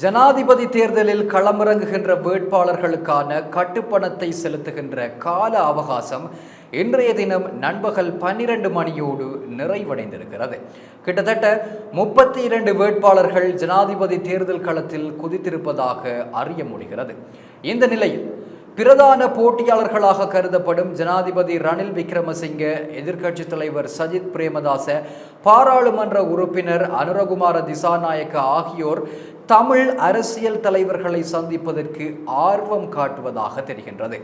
ஜனாதிபதி தேர்தலில் களமிறங்குகின்ற வேட்பாளர்களுக்கான கட்டுப்பணத்தை செலுத்துகின்ற கால அவகாசம் இன்றைய தினம் நண்பகல் பன்னிரண்டு மணியோடு நிறைவடைந்திருக்கிறது. கிட்டத்தட்ட முப்பத்தி இரண்டு வேட்பாளர்கள் ஜனாதிபதி தேர்தல் களத்தில் குதித்திருப்பதாக அறிய முடிகிறது. இந்த நிலையில் பிரதான போட்டியாளர்களாக கருதப்படும் ஜனாதிபதி ரணில் விக்ரமசிங்க எதிர்க்கட்சித் தலைவர் சஜித் பிரேமதாச பாராளுமன்ற உறுப்பினர் அனுரகுமார திசாநாயக்க ஆகியோர் தமிழ் அரசியல் தலைவர்களை சந்திப்பதற்கு ஆர்வம் காட்டுவதாக தெரிகின்றது.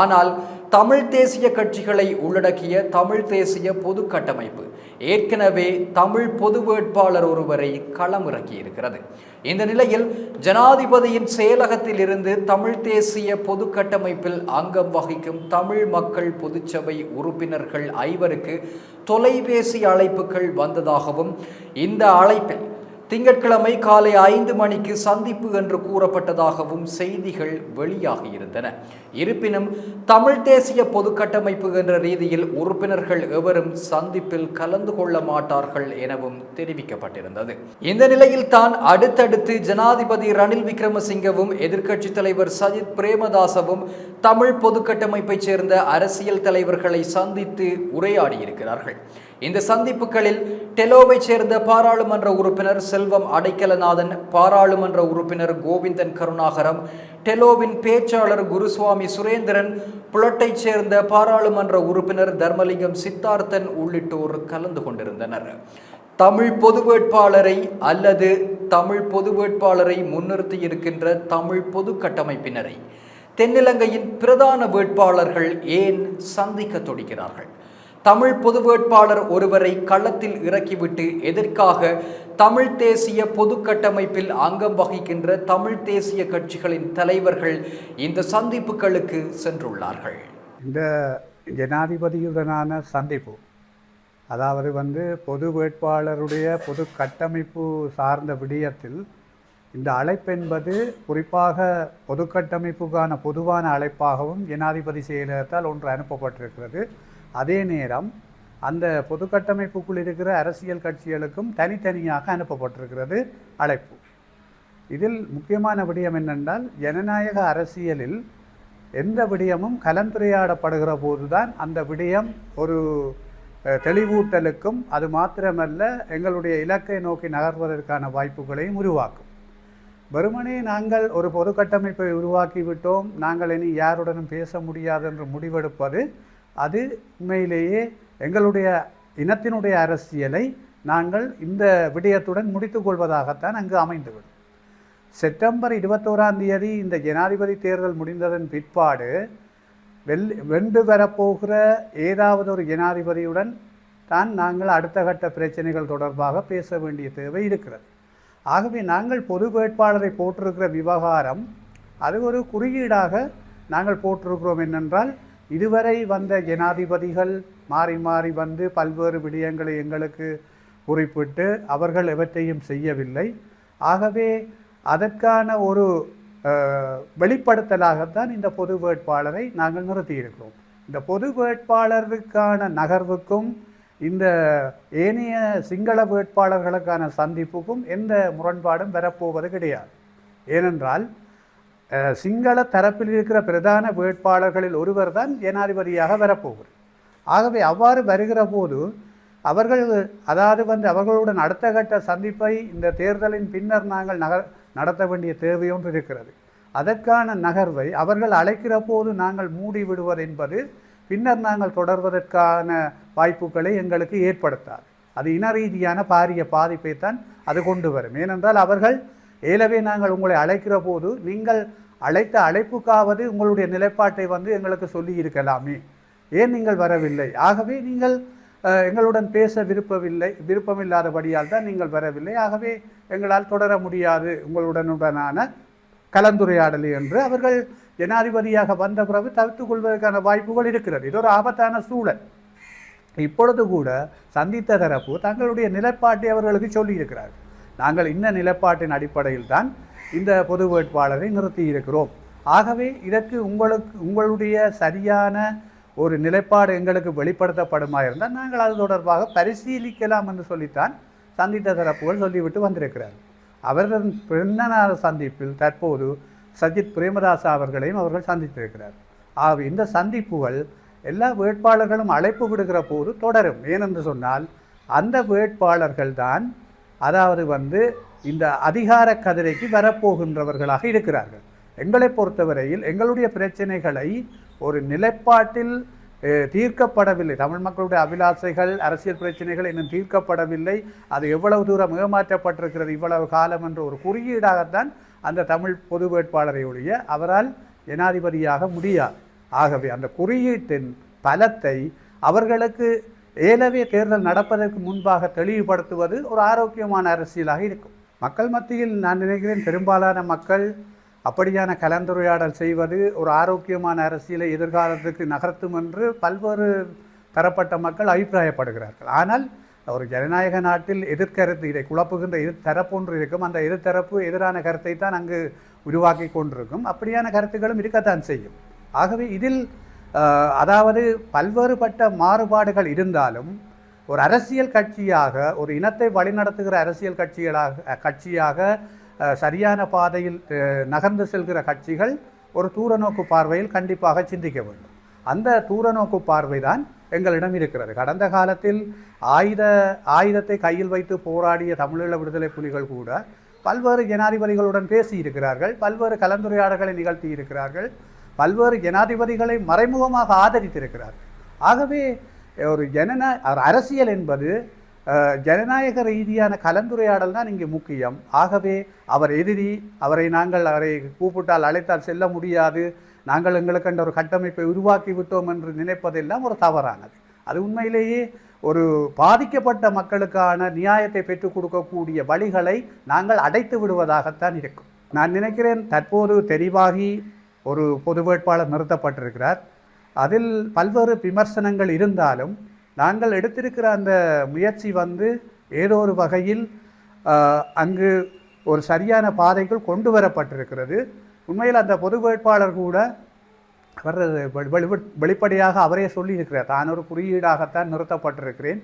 ஆனால் தமிழ் தேசிய கட்சிகளை உள்ளடக்கிய தமிழ் தேசிய பொது கட்டமைப்பு ஏற்கனவே தமிழ் பொது வேட்பாளர் ஒருவரை களமிறக்கியிருக்கிறது இந்த நிலையில் ஜனாதிபதியின் செயலகத்தில் இருந்து தமிழ் தேசிய பொது கட்டமைப்பில் அங்கம் வகிக்கும் தமிழ் மக்கள் பொதுச்சபை உறுப்பினர்கள் ஐவருக்கு தொலைபேசி அழைப்புகள் வந்ததாகவும் இந்த அழைப்பில் திங்கட்கிழமை காலை ஐந்து மணிக்கு சந்திப்பு என்று கூறப்பட்டதாகவும் செய்திகள் வெளியாகியிருந்தன இருப்பினும் தமிழ் தேசிய பொது கட்டமைப்பு என்ற ரீதியில் உறுப்பினர்கள் எவரும் சந்திப்பில் கலந்து கொள்ள மாட்டார்கள் எனவும் தெரிவிக்கப்பட்டிருந்தது. இந்த நிலையில் தான் அடுத்தடுத்து ஜனாதிபதி ரணில் விக்ரமசிங்கவும் எதிர்க்கட்சித் தலைவர் சஜித் பிரேமதாசவும் தமிழ் பொது கட்டமைப்பைச் சேர்ந்த அரசியல் தலைவர்களை சந்தித்து உரையாடியிருக்கிறார்கள். இந்த சந்திப்புகளில் டெலோவை சேர்ந்த பாராளுமன்ற உறுப்பினர் செல்வம் அடைக்கலநாதன் பாராளுமன்ற உறுப்பினர் கோவிந்தன் கருணாகரம் டெலோவின் பேச்சாளர் குருசுவாமி சுரேந்திரன் புலட்டைச் சேர்ந்த பாராளுமன்ற உறுப்பினர் தர்மலிங்கம் சித்தார்த்தன் உள்ளிட்டோர் கலந்து கொண்டிருந்தனர். தமிழ் பொது வேட்பாளரை அல்லது தமிழ் பொது வேட்பாளரை முன்னிறுத்தி இருக்கின்ற தமிழ் பொது கட்டமைப்பினரை தென்னிலங்கையின் பிரதான வேட்பாளர்கள் ஏன் சந்திக்க துடிக்கிறார்கள் தமிழ் பொது வேட்பாளர் ஒருவரை களத்தில் இறக்கிவிட்டு எதற்காக தமிழ் தேசிய பொது கட்டமைப்பில் அங்கம் வகிக்கின்ற தமிழ் தேசிய கட்சிகளின் தலைவர்கள் இந்த சந்திப்புகளுக்கு சென்றுள்ளார்கள். இந்த ஜனாதிபதியுடனான சந்திப்பு அதாவது வந்து பொது வேட்பாளருடைய பொது கட்டமைப்பு சார்ந்த விடயத்தில் இந்த அழைப்பென்பது குறிப்பாக பொது கட்டமைப்புக்கான பொதுவான அழைப்பாகவும் ஜனாதிபதி செயலகத்தால் ஒன்று அனுப்பப்பட்டிருக்கிறது. அதே நேரம் அந்த பொது கட்டமைப்புக்குள் இருக்கிற அரசியல் கட்சிகளுக்கும் தனித்தனியாக அனுப்பப்பட்டிருக்கிறது அழைப்பு. இதில் முக்கியமான விடயம் என்னென்றால் ஜனநாயக அரசியலில் எந்த விடயமும் கலந்துரையாடப்படுகிற போதுதான் அந்த விடயம் ஒரு தெளிவூட்டலுக்கும் அது மாத்திரமல்ல எங்களுடைய இலக்கை நோக்கி நகர்வதற்கான வாய்ப்புகளையும் உருவாக்கும். வெறுமனே நாங்கள் ஒரு பொது கட்டமைப்பை உருவாக்கி விட்டோம் நாங்கள் இனி யாருடனும் பேச முடியாது என்று முடிவெடுப்பது அது உண்மையிலேயே எங்களுடைய இனத்தினுடைய அரசியலை நாங்கள் இந்த விடயத்துடன் முடித்துக்கொள்வதாகத்தான் அங்கு அமைந்துவிடும். செப்டம்பர் இருபத்தோராம் தேதி இந்த ஜனாதிபதி தேர்தல் முடிந்ததன் பிற்பாடு வெல் வென்று வரப்போகிற ஏதாவது ஒரு ஜனாதிபதியுடன் தான் நாங்கள் அடுத்த கட்ட பிரச்சனைகள் தொடர்பாக பேச வேண்டிய தேவை இருக்கிறது. ஆகவே நாங்கள் பொது வேட்பாளரை போட்டிருக்கிற விவகாரம் அது ஒரு குறியீடாக நாங்கள் போட்டிருக்கிறோம் என்னென்றால் இதுவரை வந்த ஜனாதிபதிகள் மாறி மாறி வந்து பல்வேறு விடயங்களை எங்களுக்கு குறிப்பிட்டு அவர்கள் எவற்றையும் செய்யவில்லை. ஆகவே அதற்கான ஒரு வெளிப்படுத்தலாகத்தான் இந்த பொது வேட்பாளரை நாங்கள் நிறுத்தியிருக்கிறோம். இந்த பொது வேட்பாளருக்கான நகர்வுக்கும் இந்த ஏனைய சிங்கள வேட்பாளர்களுக்கான சந்திப்புக்கும் எந்த முரண்பாடும் வரப்போவது கிடையாது. ஏனென்றால் சிங்கள தரப்பில் இருக்கிற பிரதான வேட்பாளர்களில் ஒருவர் தான் ஜனாதிபதியாக வரப்போகிறார் ஆகவே அவ்வாறு வருகிற போது அவர்கள் அதாவது வந்து அவர்களுடன் அடுத்த கட்ட சந்திப்பை இந்த தேர்தலின் பின்னர் நாங்கள் நகர் நடத்த வேண்டிய தேவையொன்று இருக்கிறது. அதற்கான நகர்வை அவர்கள் அழைக்கிற போது நாங்கள் மூடி விடுவது என்பது பின்னர் நாங்கள் தொடர்வதற்கான வாய்ப்புகளை எங்களுக்கு ஏற்படுத்தாது. அது இன ரீதியான பாரிய பாதிப்பை தான் அது கொண்டு வரும். ஏனென்றால் அவர்கள் ஏலவே நாங்கள் உங்களை அழைக்கிற போது நீங்கள் அழைத்த அழைப்புக்காவது உங்களுடைய நிலைப்பாட்டை வந்து எங்களுக்கு சொல்லி இருக்கலாமே. ஏன் நீங்கள் வரவில்லை? ஆகவே நீங்கள் எங்களுடன் பேச விருப்பவில்லை விருப்பமில்லாதபடியால் தான் நீங்கள் வரவில்லை. ஆகவே எங்களால் தொடர முடியாது உங்களுடனுடனான கலந்துரையாடல் என்று அவர்கள் ஜனாதிபதியாக வந்த பிறகு தவிர்த்து கொள்வதற்கான வாய்ப்புகள் இருக்கிறது. இது ஒரு ஆபத்தான சூழல். இப்பொழுது கூட சந்தித்த தரப்பு தங்களுடைய நிலைப்பாட்டை அவர்களுக்கு சொல்லியிருக்கிறார்கள். நாங்கள் இந்த நிலைப்பாட்டின் அடிப்படையில் தான் இந்த பொது வேட்பாளரை நிறுத்தி இருக்கிறோம் ஆகவே இதற்கு உங்களுக்கு உங்களுடைய சரியான ஒரு நிலைப்பாடு எங்களுக்கு வெளிப்படுத்தப்படுமா இருந்தால் நாங்கள் அது தொடர்பாக பரிசீலிக்கலாம் என்று சொல்லித்தான் சந்தித்த தரப்புகள் சொல்லிவிட்டு வந்திருக்கிறார் அவர்கள் பின்னணாத சந்திப்பில் தற்போது சஜித் பிரேமதாசா அவர்களையும் அவர்கள் சந்தித்திருக்கிறார். ஆகவே இந்த சந்திப்புகள் எல்லா வேட்பாளர்களும் அழைப்பு விடுகிற போது தொடரும். ஏனென்று சொன்னால் அந்த வேட்பாளர்கள் தான் அதாவது வந்து இந்த அதிகார கதிரைக்கு வரப்போகின்றவர்களாக இருக்கிறார்கள். எங்களை பொறுத்தவரையில் எங்களுடைய பிரச்சனைகளை ஒரு நிலைப்பாட்டில் தீர்க்கப்படவில்லை. தமிழ் மக்களுடைய அபிலாசைகள் அரசியல் பிரச்சனைகள் இன்னும் தீர்க்கப்படவில்லை. அது எவ்வளவு தூரம் ஏமாற்றப்பட்டிருக்கிறது இவ்வளவு காலம் என்ற ஒரு குறியீடாகத்தான் அந்த தமிழ் பொது வேட்பாளரை ஒழிய அவரால் ஜனாதிபதியாக முடியாது. ஆகவே அந்த குறியீட்டின் பலத்தை அவர்களுக்கு ஏலவே தேர்தல் நடப்பதற்கு முன்பாக தெளிவுபடுத்துவது ஒரு ஆரோக்கியமான அரசியலாக இருக்கும். மக்கள் மத்தியில் நான் நினைக்கிறேன் பெரும்பாலான மக்கள் அப்படியான கலந்துரையாடல் செய்வது ஒரு ஆரோக்கியமான அரசியலை எதிர்காலத்துக்கு நகர்த்தும் என்று பல்வேறு தரப்பட்ட மக்கள் அபிப்பிராயப்படுகிறார்கள். ஆனால் ஒரு ஜனநாயக நாட்டில் எதிர்கருத்து இதை குழப்புகின்ற எதிர்த்தரப்பு ஒன்று இருக்கும். அந்த எதிர்த்தரப்பு எதிரான கருத்தை தான் அங்கு உருவாக்கி கொண்டிருக்கும். அப்படியான கருத்துக்களும் இருக்கத்தான் செய்யும். ஆகவே இதில் அதாவது பல்வேறுபட்ட மாறுபாடுகள் இருந்தாலும் ஒரு அரசியல் கட்சியாக ஒரு இனத்தை வழிநடத்துகிற அரசியல் கட்சிகளாக கட்சியாக சரியான பாதையில் நகர்ந்து செல்கிற கட்சிகள் ஒரு தூரநோக்கு பார்வையில் கண்டிப்பாக சிந்திக்க வேண்டும். அந்த தூரநோக்கு பார்வைதான் எங்களிடம் இருக்கிறது. கடந்த காலத்தில் ஆயுத ஆயுதத்தை கையில் வைத்து போராடிய தமிழீழ விடுதலை புலிகள் கூட பல்வேறு ஜனாதிபதிகளுடன் பேசி இருக்கிறார்கள் பல்வேறு கலந்துரையாடல்களை நிகழ்த்தி இருக்கிறார்கள் பல்வேறு ஜனாதிபதிகளை மறைமுகமாக ஆதரித்திருக்கிறார். ஆகவே ஒரு ஜனநா ஒரு அரசியல் என்பது ஜனநாயக ரீதியான கலந்துரையாடல் தான் இங்கே முக்கியம். ஆகவே அவர் எதிரி அவரை நாங்கள் அவரை கூப்பிட்டால் அழைத்தால் செல்ல முடியாது. நாங்கள் எங்களுக்கென்ற ஒரு கட்டமைப்பை உருவாக்கி விட்டோம் என்று நினைப்பதெல்லாம் ஒரு தவறானது. அது உண்மையிலேயே ஒரு பாதிக்கப்பட்ட மக்களுக்கான நியாயத்தை பெற்றுக் கொடுக்கக்கூடிய வழிகளை நாங்கள் அடைத்து விடுவதாகத்தான் இருக்கும். நான் நினைக்கிறேன் தற்போது தெரிவாகி ஒரு பொது வேட்பாளர் நிறுத்தப்பட்டிருக்கிறார். அதில் பல்வேறு விமர்சனங்கள் இருந்தாலும் நாங்கள் எடுத்திருக்கிற அந்த முயற்சி வந்து ஏதோ ஒரு வகையில் அங்கு ஒரு சரியான பாதைக்குள் கொண்டு வரப்பட்டிருக்கிறது. உண்மையில் அந்த பொது வேட்பாளர் கூட அவர் வெளிப்படையாக அவரே சொல்லியிருக்கிறார் தான் ஒரு குறியீடாகத்தான் நிறுத்தப்பட்டிருக்கிறேன்.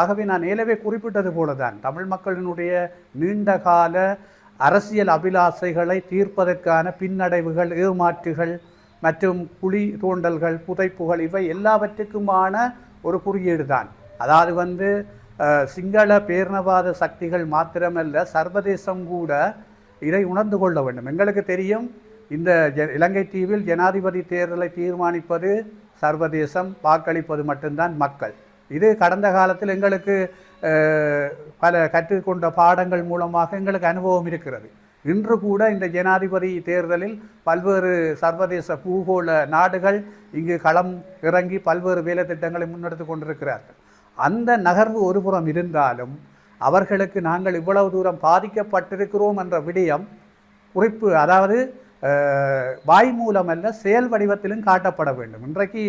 ஆகவே நான் ஏலவே குறிப்பிட்டது போல தான் தமிழ் மக்களினுடைய நீண்ட கால அரசியல் அபிலாசைகளை தீர்ப்பதற்கான பின்னடைவுகள் ஏமாற்றுகள் மற்றும் குழி தோண்டல்கள் புதைப்புகள் இவை எல்லாவற்றுக்குமான ஒரு குறியீடு தான் அதாவது வந்து சிங்கள பேரினவாத சக்திகள் மாத்திரமல்ல சர்வதேசம் கூட இதை உணர்ந்து கொள்ள வேண்டும். எங்களுக்கு தெரியும் இந்த இலங்கை தீவில் ஜனாதிபதி தேர்தலை தீர்மானிப்பது சர்வதேசம் வாக்களிப்பது மட்டும்தான் மக்கள். இது கடந்த காலத்தில் எங்களுக்கு பல கற்றுக்கொண்ட பாடங்கள் மூலமாக எங்களுக்கு அனுபவம் இருக்கிறது. இன்று கூட இந்த ஜனாதிபதி தேர்தலில் பல்வேறு சர்வதேச பூகோள நாடுகள் இங்கு களம் இறங்கி பல்வேறு வேலை திட்டங்களை முன்னெடுத்து கொண்டிருக்கிறார்கள். அந்த நகர்வு ஒருபுறம் இருந்தாலும் அவர்களுக்கு நாங்கள் இவ்வளவு தூரம் பாதிக்கப்பட்டிருக்கிறோம் என்ற விடயம் குறிப்பு அதாவது அஹ், வாய் மூலமல்ல செயல் வடிவத்திலும் காட்டப்பட வேண்டும். இன்றைக்கு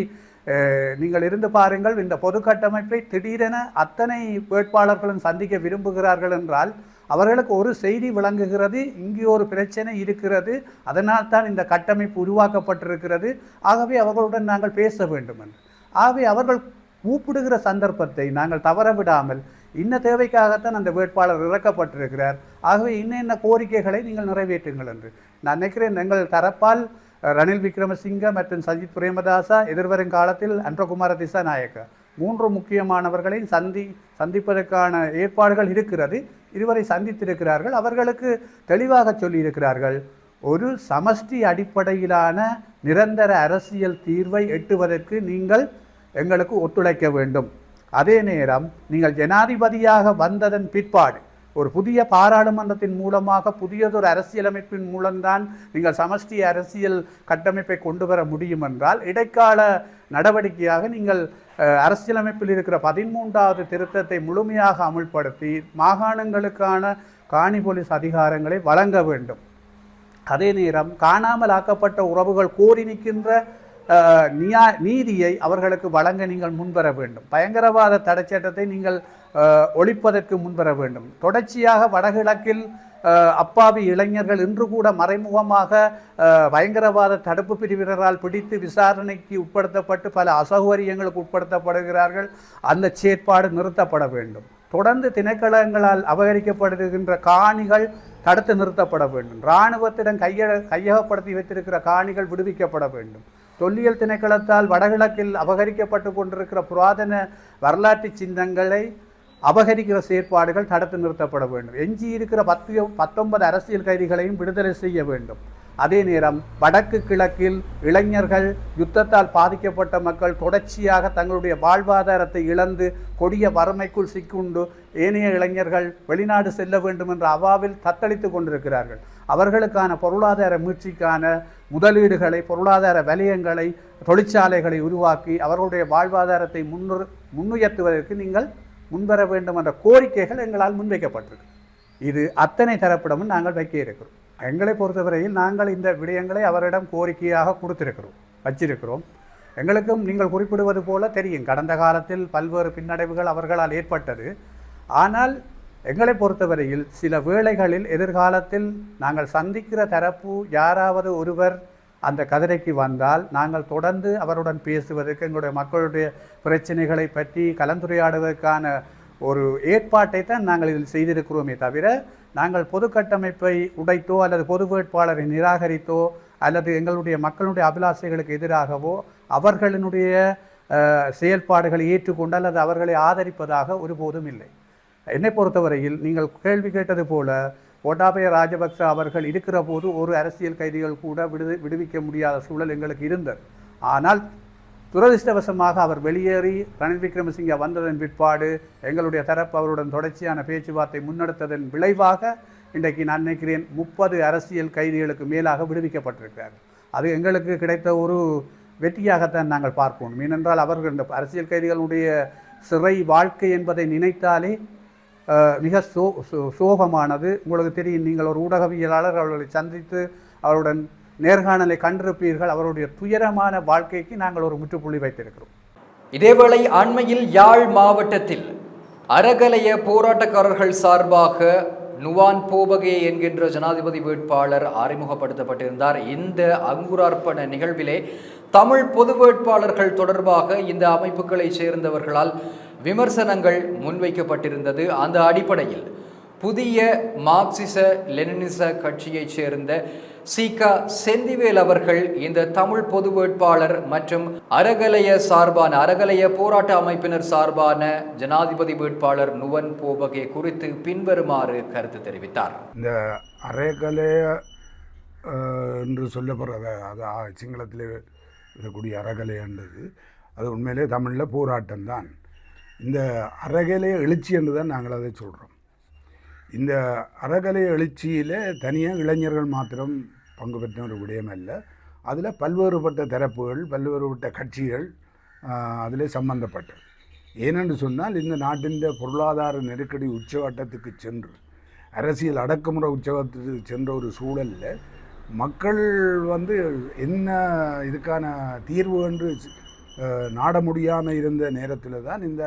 நீங்கள் இருந்து பாருங்கள் இந்த பொது கட்டமைப்பை திடீரென அத்தனை வேட்பாளர்களும் சந்திக்க விரும்புகிறார்கள் என்றால் அவர்களுக்கு ஒரு செய்தி விளங்குகிறது இங்கே ஒரு பிரச்சனை இருக்கிறது அதனால் தான் இந்த கட்டமைப்பு உருவாக்கப்பட்டிருக்கிறது. ஆகவே அவர்களுடன் நாங்கள் பேச வேண்டும் என்று. ஆகவே அவர்கள் கூப்பிடுகிற சந்தர்ப்பத்தை நாங்கள் தவற விடாமல் இன்ன தேவைக்காகத்தான் அந்த வேட்பாளர் இறக்கப்பட்டிருக்கிறார். ஆகவே இன்ன என்ன கோரிக்கைகளை நீங்கள் நிறைவேற்றுங்கள் என்று. நான் நினைக்கிறேன் எங்கள் தரப்பால் ரணில் விக்ரமசிங்க மற்றும் சஜித் பிரேமதாசா எதிர்வரும் காலத்தில் அன்றகுமார திசாநாயக்க. மூன்று முக்கியமானவர்களை சந்தி சந்திப்பதற்கான ஏற்பாடுகள் இருக்கிறது. இதுவரை சந்தித்திருக்கிறார்கள். அவர்களுக்கு தெளிவாக சொல்லியிருக்கிறார்கள். ஒரு சமஷ்டி அடிப்படையிலான நிரந்தர அரசியல் தீர்வை எட்டுவதற்கு நீங்கள் எங்களுக்கு ஒத்துழைக்க வேண்டும். அதே நேரம் நீங்கள் ஜனாதிபதியாக வந்ததன் பிற்பாடு ஒரு புதிய பாராளுமன்றத்தின் மூலமாக புதியதொரு அரசியலமைப்பின் மூலம்தான் நீங்கள் சமஷ்டி அரசியல் கட்டமைப்பை கொண்டு வர முடியும் என்றால் இடைக்கால நடவடிக்கையாக நீங்கள் அரசியலமைப்பில் இருக்கிற பதிமூன்றாவது திருத்தத்தை முழுமையாக அமுல்படுத்தி மாகாணங்களுக்கான காணி போலீஸ் அதிகாரங்களை வழங்க வேண்டும். அதே நேரம் காணாமல் ஆக்கப்பட்ட உறவுகள் கோரி நிற்கின்ற நியா நீதியை அவர்களுக்கு வழங்க நீங்கள் முன்வர வேண்டும். பயங்கரவாத தடைச்சட்டத்தை நீங்கள் ஒழிப்பதற்கு முன்வர வேண்டும். தொடர்ச்சியாக வடகிழக்கில் அப்பாவி இளைஞர்கள் இன்று கூட மறைமுகமாக பயங்கரவாத தடுப்பு பிரிவினரால் பிடித்து விசாரணைக்கு உட்படுத்தப்பட்டு பல அசௌகரியங்களுக்கு உட்படுத்தப்படுகிறார்கள். அந்த செயற்பாடு நிறுத்தப்பட வேண்டும். தொடர்ந்து திணைக்களங்களால் அபகரிக்கப்படுகின்ற காணிகள் தடுத்து நிறுத்தப்பட வேண்டும். இராணுவத்திடம் கைய கையகப்படுத்தி வைத்திருக்கிற காணிகள் விடுவிக்கப்பட வேண்டும். தொல்லியல் திணைக்களத்தால் வடகிழக்கில் அபகரிக்கப்பட்டு கொண்டிருக்கிற புராதன வரலாற்று சின்னங்களை அபகரிக்கிற செயற்பாடுகள் தடுத்து நிறுத்தப்பட வேண்டும். எஞ்சி இருக்கிற பத்து பத்தொன்பது அரசியல் கைதிகளையும் விடுதலை செய்ய வேண்டும். அதே நேரம் வடக்கு கிழக்கில் இளைஞர்கள் யுத்தத்தால் பாதிக்கப்பட்ட மக்கள் தொடர்ச்சியாக தங்களுடைய வாழ்வாதாரத்தை இழந்து கொடிய வறுமைக்குள் சிக்குண்டு ஏனைய இளைஞர்கள் வெளிநாடு செல்ல வேண்டும் என்ற அவாவில் தத்தளித்து கொண்டிருக்கிறார்கள். அவர்களுக்கான பொருளாதார மீட்சிக்கான முதலீடுகளை பொருளாதார வலயங்களை தொழிற்சாலைகளை உருவாக்கி அவர்களுடைய வாழ்வாதாரத்தை முன்னு முன்னுயர்த்துவதற்கு நீங்கள் முன்வர வேண்டும் என்ற கோரிக்கைகள் எங்களால் முன்வைக்கப்பட்டிருக்கு. இது அத்தனை தரப்பிடமும் நாங்கள் வைக்க இருக்கிறோம் எங்களை பொறுத்தவரையில் நாங்கள் இந்த விடயங்களை அவரிடம் கோரிக்கையாக கொடுத்திருக்கிறோம் வச்சிருக்கிறோம். எங்களுக்கும் நீங்கள் குறிப்பிடுவது போல தெரியும் கடந்த காலத்தில் பல்வேறு பின்னடைவுகள் அவர்களால் ஏற்பட்டது. ஆனால் எங்களை பொறுத்தவரையில் சில வேளைகளில் எதிர்காலத்தில் நாங்கள் சந்திக்கிற தரப்பு யாராவது ஒருவர் அந்த கதிரைக்கு வந்தால் நாங்கள் தொடர்ந்து அவருடன் பேசுவதற்கு எங்களுடைய மக்களுடைய பிரச்சனைகளை பற்றி கலந்துரையாடுவதற்கான ஒரு ஏற்பாட்டை தான் நாங்கள் இதில் செய்திருக்கிறோமே தவிர நாங்கள் பொது கட்டமைப்பை உடைத்தோ அல்லது பொது வேட்பாளரை நிராகரித்தோ அல்லது எங்களுடைய மக்களுடைய அபிலாசைகளுக்கு எதிராகவோ அவர்களினுடைய செயல்பாடுகளை ஏற்றுக்கொண்டு அல்லது அவர்களை ஆதரிப்பதாக ஒருபோதும் இல்லை. என்னை பொறுத்தவரையில் நீங்கள் கேள்வி கேட்டது போல கோட்டாபய ராஜபக்ச அவர்கள் இருக்கிற போது ஒரு அரசியல் கைதிகள் கூட விடு விடுவிக்க முடியாத சூழல் எங்களுக்கு இருந்தது. ஆனால் துரதிர்ஷ்டவசமாக அவர் வெளியேறி ரணில் விக்ரமசிங்க வந்ததன் பிற்பாடு எங்களுடைய தரப்பு அவருடன் தொடர்ச்சியான பேச்சுவார்த்தை முன்னெடுத்ததன் விளைவாக இன்றைக்கு நான் நினைக்கிறேன் முப்பது அரசியல் கைதிகளுக்கு மேலாக விடுவிக்கப்பட்டிருக்கிறார். அது எங்களுக்கு கிடைத்த ஒரு வெற்றியாகத்தான் நாங்கள் பார்ப்போம். ஏனென்றால் அவர்கள் இந்த அரசியல் கைதிகளுடைய சிறை வாழ்க்கை என்பதை நினைத்தாலே மிக சோ சோ- சோகமானது. உங்களுக்கு தெரியும் நீங்கள் ஒரு ஊடகவியலாளர் அவர்களை சந்தித்து அவருடன் நேர்காணலை கண்டிருப்பீர்கள். அவருடைய துயரமான வாழ்க்கைக்கு நாங்கள் ஒரு முற்றுப்புள்ளி வைத்திருக்கிறோம். இதேவேளை அண்மையில் யாழ் மாவட்டத்தில் அறகலைய போராட்டக்காரர்கள் சார்பாக நுவான் போபகே என்கின்ற ஜனாதிபதி வேட்பாளர் அறிமுகப்படுத்தப்பட்டிருந்தார். இந்த அங்குரார்ப்பண நிகழ்விலே தமிழ் பொது வேட்பாளர்கள் தொடர்பாக இந்த அமைப்புகளைச் சேர்ந்தவர்களால் விமர்சனங்கள் முன்வைக்கப்பட்டிருந்தது அந்த அடிப்படையில். புதிய மார்க்சிச லெனினிச கட்சியைச் சேர்ந்த சீகா செந்திவேல் அவர்கள் இந்த தமிழ் பொது வேட்பாளர் மற்றும் அறகலைய சார்பான அறகலைய போராட்ட அமைப்பினர் சார்பான ஜனாதிபதி வேட்பாளர் நுவன் போபகே குறித்து பின்வருமாறு கருத்து தெரிவித்தார். இந்த அறகலைய என்று சொல்லப்படுறத அது சிங்களத்தில் இருக்கக்கூடிய அறகலைன்றது அது உண்மையிலே தமிழில் போராட்டம் தான் இந்த அறகலை எழுச்சி என்று தான் நாங்கள் அதை சொல்கிறோம் இந்த அறகலை எழுச்சியில் தனியாக இளைஞர்கள் மாத்திரம் பங்கு பெற்ற ஒரு விடயம் அல்ல. அதில் பல்வேறுபட்ட தரப்புகள் பல்வேறுபட்ட கட்சிகள் அதில் சம்பந்தப்பட்டது. ஏனென்று சொன்னால் இந்த நாட்டின் பொருளாதார நெருக்கடி உச்சவட்டத்துக்கு சென்று அரசியல் அடக்குமுறை உச்சவட்டத்துக்கு சென்ற ஒரு சூழலில் மக்கள் வந்து என்ன இதுக்கான தீர்வு என்று நாட முடியாமல் இருந்த நேரத்தில் தான் இந்த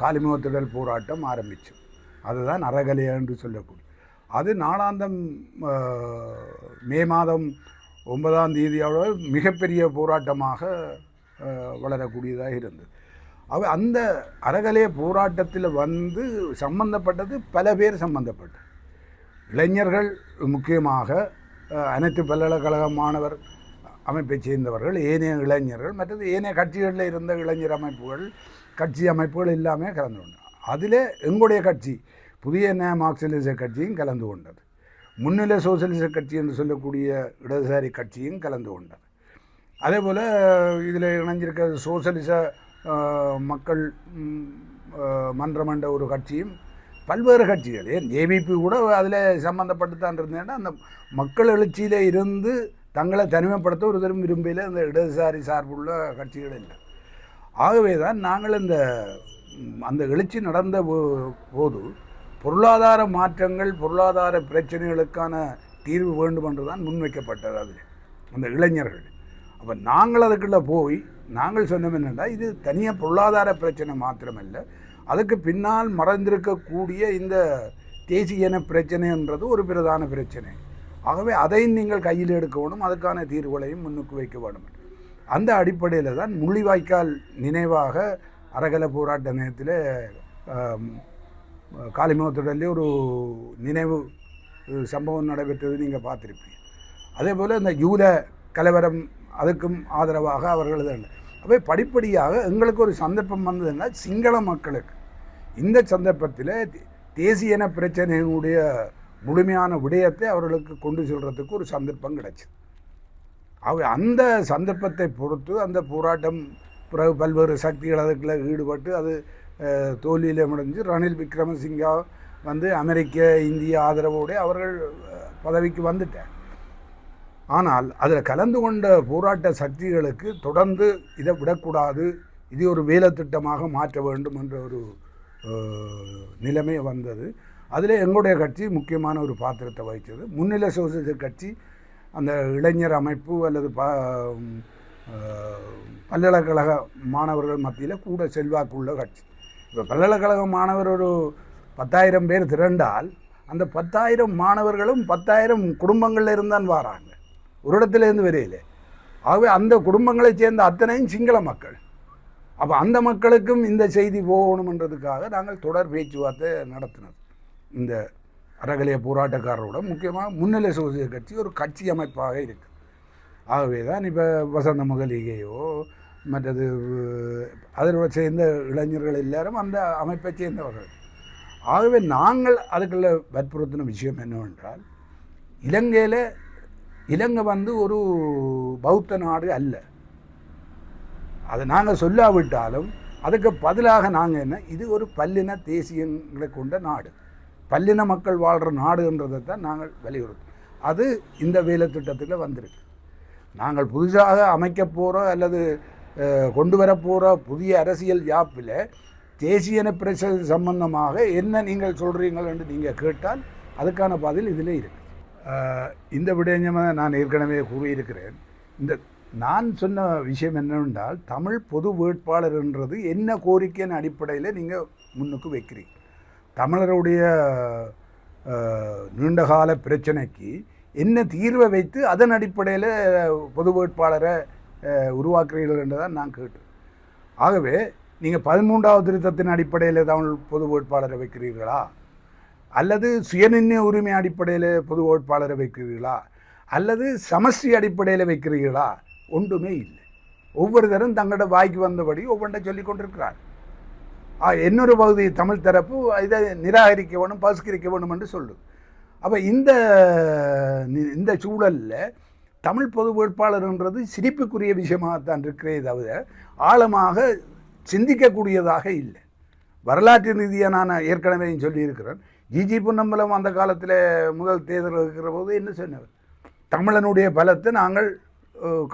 காலிமுகத்திடல் போராட்டம் ஆரம்பிச்சு. அதுதான் அறகலையா என்று சொல்லக்கூடிய. அது நாளாந்தம் மே மாதம் ஒன்பதாம் தேதியோட மிகப்பெரிய போராட்டமாக வளரக்கூடியதாக இருந்தது. அவ அந்த அறகலைய போராட்டத்தில் வந்து சம்பந்தப்பட்டது பல பேர் சம்பந்தப்பட்டது. இளைஞர்கள் முக்கியமாக அனைத்து பல்கலைக்கழக மாணவர் அமைப்பை சேர்ந்தவர்கள் ஏனைய இளைஞர்கள் மற்றது ஏனைய கட்சிகளில் இருந்த இளைஞர் அமைப்புகள் கட்சி அமைப்புகள் எல்லாமே கலந்து கொண்டது. அதில் எங்களுடைய கட்சி புதிய ந மார்க்சிலிச கட்சியும் கலந்து கொண்டது. முன்னிலை சோசியலிச கட்சி என்று சொல்லக்கூடிய இடதுசாரி கட்சியும் கலந்து கொண்டது. அதே போல் இதில் இணைஞ்சிருக்க சோசியலிச மக்கள் மன்றம் என்ற ஒரு கட்சியும் பல்வேறு கட்சிகள் ஏன் ஏபிபி கூட அதில் சம்மந்தப்பட்டு தான் இருந்தேன்னா அந்த மக்கள் எழுச்சியில் இருந்து தங்களை தனிமைப்படுத்த ஒரு தரம் விரும்பியில் இந்த இடதுசாரி சார்புள்ள கட்சிகள் இல்லை. ஆகவே தான் நாங்கள் இந்த அந்த எழுச்சி நடந்த போது பொருளாதார மாற்றங்கள் பொருளாதார பிரச்சனைகளுக்கான தீர்வு வேண்டும் என்று தான் முன்வைக்கப்பட்டது அதில் அந்த இளைஞர்கள். அப்போ நாங்கள் அதுக்குள்ளே போய் நாங்கள் சொன்னோம் என்னென்னா இது தனியாக பொருளாதார பிரச்சனை மாத்திரமல்ல. அதுக்கு பின்னால் மறைந்திருக்கக்கூடிய இந்த தேசியன பிரச்சனைன்றது ஒரு பிரதான பிரச்சனை. ஆகவே அதையும் நீங்கள் கையில் எடுக்கணும் அதுக்கான தீர்வுகளையும் முன்னுக்கு வைக்க வேண்டும். அந்த அடிப்படையில் தான் முள்ளிவாய்க்கால் நினைவாக அறகல போராட்ட நேரத்தில் காளிமுகத்திடலே ஒரு நினைவு சம்பவம் நடைபெற்றது நீங்கள் பார்த்துருப்பீங்க. அதே போல் இந்த யூத கலவரம் அதுக்கும் ஆதரவாக அவர்கள் அப்போ படிப்படியாக எங்களுக்கு ஒரு சந்தர்ப்பம் வந்ததுன்னா சிங்கள மக்களுக்கு இந்த சந்தர்ப்பத்தில் தேசியன பிரச்சனையினுடைய முழுமையான விடயத்தை அவர்களுக்கு கொண்டு செல்றதுக்கு ஒரு சந்தர்ப்பம் கிடைச்சிது. அவ அந்த சந்தர்ப்பத்தை பொறுத்து அந்த போராட்டம் பிறகு பல்வேறு சக்திகள் அதுக்குள்ள ஈடுபட்டு அது தோல்வியில் முடிஞ்சு ரணில் விக்ரமசிங்கா வந்து அமெரிக்க இந்திய ஆதரவோடு அவர்கள் பதவிக்கு வந்துட்டார். ஆனால் அதில் கலந்து கொண்ட போராட்ட சக்திகளுக்கு தொடர்ந்து இதை விடக்கூடாது இது ஒரு வேலை திட்டமாக மாற்ற வேண்டும் என்ற ஒரு நிலைமை வந்தது. அதில் எங்களுடைய கட்சி முக்கியமான ஒரு பாத்திரத்தை வகித்தது முன்னிலை சோசியலிச கட்சி அந்த இளைஞர் அமைப்பு அல்லது ப பல்கலைக்கழக மாணவர்கள் மத்தியில் கூட செல்வாக்குள்ள கட்சி. இப்போ பல்கலைக்கழக மாணவர் ஒரு பத்தாயிரம் பேர் திரண்டால் அந்த பத்தாயிரம் மாணவர்களும் பத்தாயிரம் குடும்பங்கள்ல இருந்தான் வராங்க. ஒரு இடத்துலேருந்து வரையில ஆகவே அந்த குடும்பங்களைச் சேர்ந்த அத்தனையும் சிங்கள மக்கள். அப்போ அந்த மக்களுக்கும் இந்த செய்தி போகணுமன்றதுக்காக நாங்கள் தொடர் பேச்சுவார்த்தை நடத்தினது. இந்த அறகலைய போராட்டக்காரரோட முக்கியமாக முன்னிலை சோசியல் கட்சி ஒரு கட்சி அமைப்பாக இருக்குது ஆகவே தான் இப்போ வசந்த மகளிகையோ மற்றது அதனோட சேர்ந்த இளைஞர்கள் எல்லாரும் அந்த அமைப்பை சேர்ந்தவர்கள். ஆகவே நாங்கள் அதுக்குள்ள வற்புறுத்தின விஷயம் என்னவென்றால் இலங்கையில் இலங்கை வந்து ஒரு பௌத்த நாடு அல்ல. அதை நாங்கள் சொல்லாவிட்டாலும் அதுக்கு பதிலாக நாங்கள் என்ன இது ஒரு பல்லின தேசியங்களை கொண்ட நாடு. பல்லின மக்கள் வாழ்கிற நாடுன்றதை தான் நாங்கள் வலியுறுத்தோம் அது இந்த வேலை திட்டத்தில் வந்திருக்கு. நாங்கள் புதுசாக அமைக்க போகிற அல்லது கொண்டு வர போகிற புதிய அரசியல் யாப்பில் தேசிய பிரச்சனை சம்பந்தமாக என்ன நீங்கள் சொல்கிறீங்கள் என்று நீங்கள் கேட்டால் அதுக்கான பதில் இதில் இருக்கு. இந்த விடயமாக நான் ஏற்கனவே கூறியிருக்கிறேன். இந்த நான் சொன்ன விஷயம் என்னவென்றால் தமிழ் பொது வேட்பாளர்ன்றது என்ன கோரிக்கையின் அடிப்படையில் நீங்கள் முன்னுக்கு வைக்கிறீங்க. தமிழருடைய நீண்டகால பிரச்சனைக்கு என்ன தீர்வை வைத்து அதன் அடிப்படையில் பொது வேட்பாளரை உருவாக்குறீர்கள் என்று தான் நான் கேட்டேன். ஆகவே நீங்கள் பதிமூன்றாவது திருத்தத்தின் அடிப்படையில் தமிழ் பொது வேட்பாளரை வைக்கிறீர்களா? அல்லது சுயநிர்ணய உரிமை அடிப்படையில் பொது வேட்பாளரை வைக்கிறீர்களா? அல்லது சமஷ்டி அடிப்படையில் வைக்கிறீர்களா? ஒன்றுமே இல்லை. ஒவ்வொரு தரும் தங்களோட வாய்க்கு வந்தபடி ஒவ்வொன்றை சொல்லி கொண்டிருக்கிறார் இன்னொரு பகுதி தமிழ் தரப்பு இதை நிராகரிக்க வேணும் பகிஷ்கரிக்க வேணும் என்று சொல்லும் அப்போ இந்த இந்த சூழலில் தமிழ் பொது வேட்பாளர்ன்றது சிரிப்புக்குரிய விஷயமாகத்தான் இருக்கிறே தவிர ஆழமாக சிந்திக்கக்கூடியதாக இல்லை. வரலாற்று ரீதியாக நான் ஏற்கனவே சொல்லியிருக்கிறேன். ஜிஜி பொன்னம்பலம் அந்த காலத்தில் முதல் தேர்தல் இருக்கிற போது என்ன சொன்னவர் தமிழனுடைய பலத்தை நாங்கள்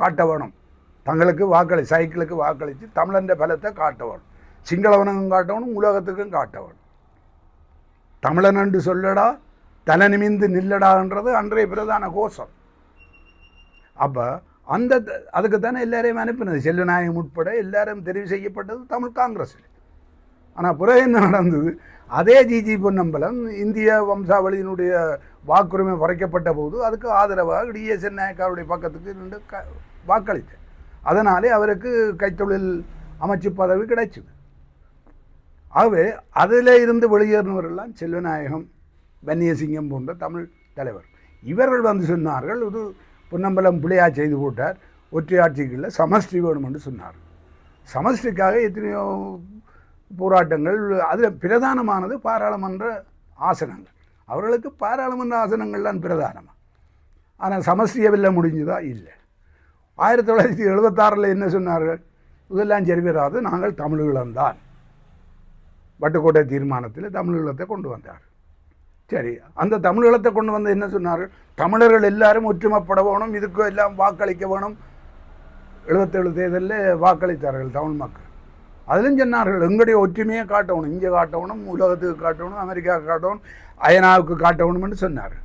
காட்ட வேணும் தங்களுக்கு வாக்களி சைக்கிளுக்கு வாக்களித்து தமிழன்ற பலத்தை காட்ட வேணும் சிங்களவனுக்கும் காட்டவனும் உலகத்துக்கும் காட்டவன். தமிழன் என்று சொல்லடா தலை நிமிந்து நில்லடான்றது அன்றைய பிரதான கோஷம். அப்போ அந்த அதுக்கு தானே எல்லாரையும் அனுப்பினது. செல்வநாயகம் உட்பட எல்லாரும் தெரிவு செய்யப்பட்டது தமிழ் காங்கிரஸில். ஆனால் பிறகு என்ன நடந்தது? அதே ஜிஜி பொன்னம்பலம் இந்திய வம்சாவளியினுடைய வாக்குரிமை குறைக்கப்பட்ட போது அதுக்கு ஆதரவாக டிஎஸ்என் நாயக்காருடைய பக்கத்துக்கு நின்று க வாக்களித்தேன். அதனாலே அவருக்கு கைத்தொழில் அமைச்சு பதவி கிடைச்சிது. ஆகவே அதில் இருந்து வெளியேறினவரெல்லாம் செல்வநாயகம் வன்னியசிங்கம் போன்ற தமிழ் தலைவர். இவர்கள் வந்து சொன்னார்கள் இது பொன்னம்பலம் பிள்ளையா செய்து போட்டார் ஒற்றையாட்சிகளில் சமஷ்டி வேணும் என்று சொன்னார். சமஷ்டிக்காக எத்தனையோ போராட்டங்கள் அதில் பிரதானமானது பாராளுமன்ற ஆசனங்கள். அவர்களுக்கு பாராளுமன்ற ஆசனங்கள்லாம் பிரதானமாக ஆனால் சமஸ்டியை வெல்ல முடிஞ்சுதா? இல்லை. ஆயிரத்தி தொள்ளாயிரத்தி எழுபத்தாறில் என்ன சொன்னார்கள்? இதெல்லாம் சரி வராது நாங்கள் தமிழீழம்தான் வட்டுக்கோட்டை தீர்மானத்தில் தமிழீழத்தை கொண்டு வந்தார். சரி அந்த தமிழீழத்தை கொண்டு வந்து என்ன சொன்னார்? தமிழர்கள் எல்லாரும் ஒற்றுமைப்பட வேணும் இதுக்கு எல்லாம் வாக்களிக்க வேணும். எழுபத்தேழு தேர்தலில் வாக்களித்தார்கள் தமிழ் மக்கள். அதிலும் சொன்னார்கள் எங்களுடைய ஒற்றுமையை காட்டணும் இங்கே காட்டணும் உலகத்துக்கு காட்டணும் அமெரிக்காவுக்கு காட்டணும் அயனாவுக்கு காட்டணும்னு சொன்னார்.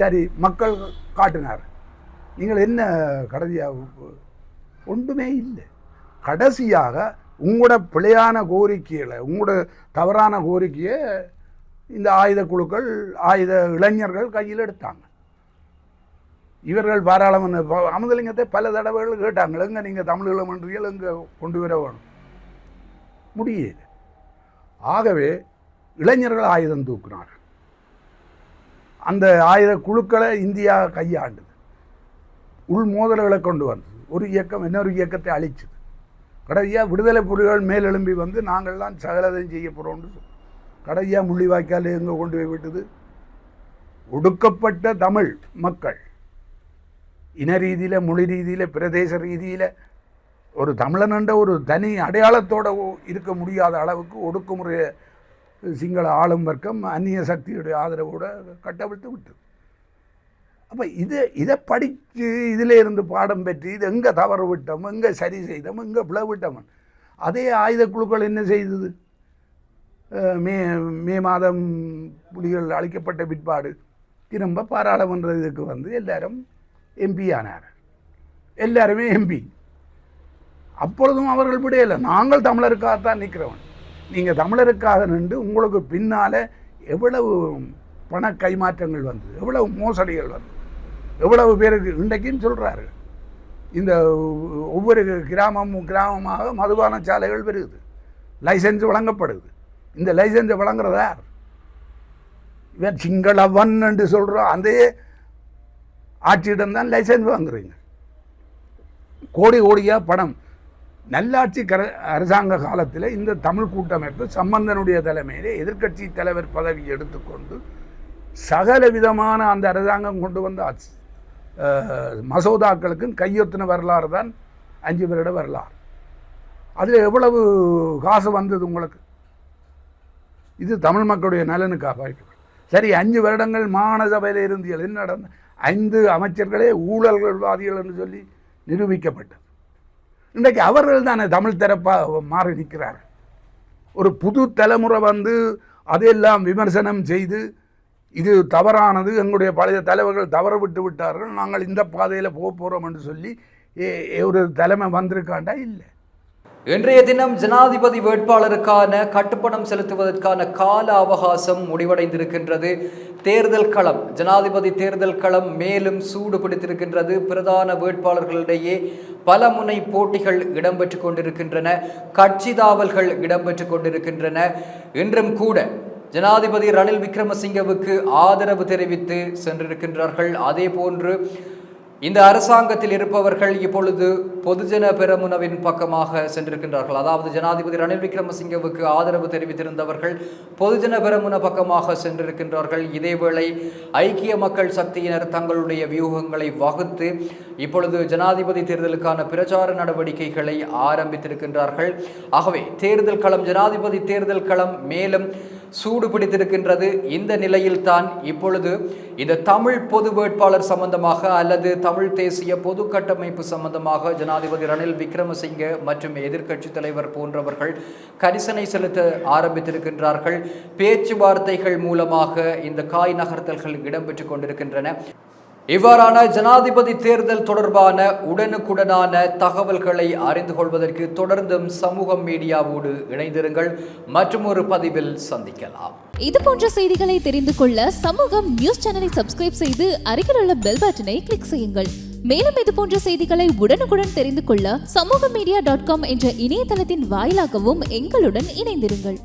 சரி மக்கள் காட்டினார். நீங்கள் என்ன கடைசியாக ஒன்றுமே இல்லை. கடைசியாக உங்களோட பிழையான கோரிக்கையில் உங்களோட தவறான கோரிக்கையை இந்த ஆயுத குழுக்கள் ஆயுத இளைஞர்கள் கையில் எடுத்தாங்க. இவர்கள் பாராளுமன்ற அமுதலிங்கத்தை பல தடவைகள் கேட்டாங்க. எங்கே நீங்கள் தமிழீழம் என்றீர்கள் எங்கே கொண்டு வர வேணும்? முடியல. ஆகவே இளைஞர்கள் ஆயுதம் தூக்குனார்கள். அந்த ஆயுத குழுக்களை இந்தியா கையாண்டது. உள் மோதல்களை கொண்டு வந்தது. ஒரு இயக்கம் இன்னொரு இயக்கத்தை அழிச்சது. கடைசியாக விடுதலை புலிகள் மேலெழும்பி வந்து நாங்கள்லாம் சகலதையும் செய்ய போகிறோம்னு கடைசியாக முள்ளிவாய்க்கால் எங்கே கொண்டு போய் விட்டது? ஒடுக்கப்பட்ட தமிழ் மக்கள் இன ரீதியில் மொழி ரீதியில் பிரதேச ரீதியில் ஒரு தமிழனன்ற ஒரு தனி அடையாளத்தோடு இருக்க முடியாத அளவுக்கு ஒடுக்குமுறை சிங்கள ஆளும் வர்க்கம் அந்நிய சக்தியுடைய ஆதரவோடு கட்டவிழ்த்து விட்டது. அப்போ இது இதை படித்து இதில் இருந்து பாடம் பெற்று இது எங்கே தவறு விட்டோம் எங்கே சரி செய்தோம் எங்கே பிளவிட்டோம் அதே ஆயுத குழுக்கள் என்ன செய்தது? மே மே மாதம் புலிகள் அளிக்கப்பட்ட பிற்பாடு திரும்ப பாராளுமன்ற இதுக்கு வந்து எல்லாரும் எம்பி ஆனார். எல்லாருமே எம்பி அப்பொழுதும் அவர்கள் விடையில்லை நாங்கள் தமிழருக்காகத்தான் நிற்கிறவன் நீங்கள் தமிழருக்காக நின்று உங்களுக்கு பின்னால் எவ்வளவு பண கைமாற்றங்கள் வந்து எவ்வளவு மோசடிகள் வந்தது எவ்வளவு பேருக்கு இன்றைக்குன்னு சொல்கிறாரு இந்த ஒவ்வொரு கிராமமும் கிராமமாக மதுபான சாலைகள் வருது லைசன்ஸ் வழங்கப்படுது. இந்த லைசன்ஸை வழங்குறதார் இவர் சிங்களவன் என்று சொல்கிறோம் அந்த ஆட்சியிடம் தான் லைசன்ஸ் வாங்குறீங்க. கோடி கோடியாக பணம். நல்லாட்சி கர அரசாங்க காலத்தில் இந்த தமிழ் கூட்டமைப்பு சம்பந்தனுடைய தலைமையிலே எதிர்க்கட்சி தலைவர் பதவி எடுத்துக்கொண்டு சகல விதமான அந்த அரசாங்கம் கொண்டு வந்த ஆட்சி மசோதாக்களுக்கும் கையொத்தின வரலாறு தான் அஞ்சு வருட வரலாறு. அதில் எவ்வளவு காசு வந்தது உங்களுக்கு? இது தமிழ் மக்களுடைய நலனுக்காக வைக்கப்படும் சரி அஞ்சு வருடங்கள் மாகாண சபையில் இருந்தீர்கள். என்ன நடந்த? ஐந்து அமைச்சர்களே ஊழல்கள்வாதிகள் என்று சொல்லி நிரூபிக்கப்பட்டது. இன்றைக்கு அவர்கள் தானே தமிழ் தரப்பாக மாறி நிற்கிறார்கள். ஒரு புது தலைமுறை வந்து அதையெல்லாம் விமர்சனம் செய்து இது தவறானது. எங்களுடைய பழைய தலைவர்கள் தவற விட்டு விட்டார்கள். நாங்கள் இந்த பாதையில் போக போகிறோம் என்று சொல்லி ஏ- ஒரு தலைமை வந்திருக்காண்டா? இல்லை. இன்றைய தினம் ஜனாதிபதி வேட்பாளருக்கான கட்டுப்பணம் செலுத்துவதற்கான கால அவகாசம் முடிவடைந்திருக்கின்றது. தேர்தல் களம் ஜனாதிபதி தேர்தல் களம் மேலும் சூடு பிடித்திருக்கின்றது. பிரதான வேட்பாளர்களிடையே பல முனை போட்டிகள் இடம்பெற்று கொண்டிருக்கின்றன. கட்சி தாவல்கள் இடம்பெற்று கொண்டிருக்கின்றன. இன்றும் கூட ஜனாதிபதி ரணில் விக்ரமசிங்கவுக்கு ஆதரவு தெரிவித்து சென்றிருக்கின்றார்கள். அதே போன்று இந்த அரசாங்கத்தில் இருப்பவர்கள் இப்பொழுது பொதுஜன பெரமுனவின் பக்கமாக சென்றிருக்கின்றார்கள். அதாவது ஜனாதிபதி ரணில் விக்ரமசிங்கவுக்கு ஆதரவு தெரிவித்திருந்தவர்கள் பொதுஜன பெரமுன பக்கமாக சென்றிருக்கின்றார்கள். இதேவேளை ஐக்கிய மக்கள் சக்தியினர் தங்களுடைய வியூகங்களை வகுத்து இப்பொழுது ஜனாதிபதி தேர்தலுக்கான பிரச்சார நடவடிக்கைகளை ஆரம்பித்திருக்கின்றார்கள். ஆகவே தேர்தல் களம் ஜனாதிபதி தேர்தல் களம் மேலும் சூடு பிடித்திருக்கின்றது. இந்த நிலையில்தான் இப்பொழுது இந்த தமிழ் பொது வேட்பாளர் சம்பந்தமாக அல்லது தமிழ் தேசிய பொது கட்டமைப்பு சம்பந்தமாக ஜனாதிபதி ரணில் விக்ரமசிங்க மற்றும் எதிர்க்கட்சி தலைவர் போன்றவர்கள் கரிசனை செலுத்த ஆரம்பித்திருக்கின்றார்கள். பேச்சுவார்த்தைகள் மூலமாக இந்த காய் நகர்த்தல்கள் இடம்பெற்று கொண்டிருக்கின்றன. இவ்வாறான ஜனாதிபதி தேர்தல் தொடர்பான உடனுக்குடனான தகவல்களை அறிந்து கொள்வதற்கு தொடர்ந்தும் சமூக மீடியாவோடு இணைந்திருங்கள். மற்றும் ஒரு பதிவில் சந்திக்கலாம். இது போன்ற செய்திகளை தெரிந்து கொள்ள சமூகம் நியூஸ் சேனலை சப்ஸ்கிரைப் செய்து அருகில் உள்ள பெல் பட்டனை கிளிக் செய்யுங்கள். மேலும் இது போன்ற செய்திகளை உடனுக்குடன் தெரிந்து கொள்ள சமூக மீடியா டாட் காம் என்ற இணையதளத்தின் வாயிலாகவும் எங்களுடன் இணைந்திருங்கள்.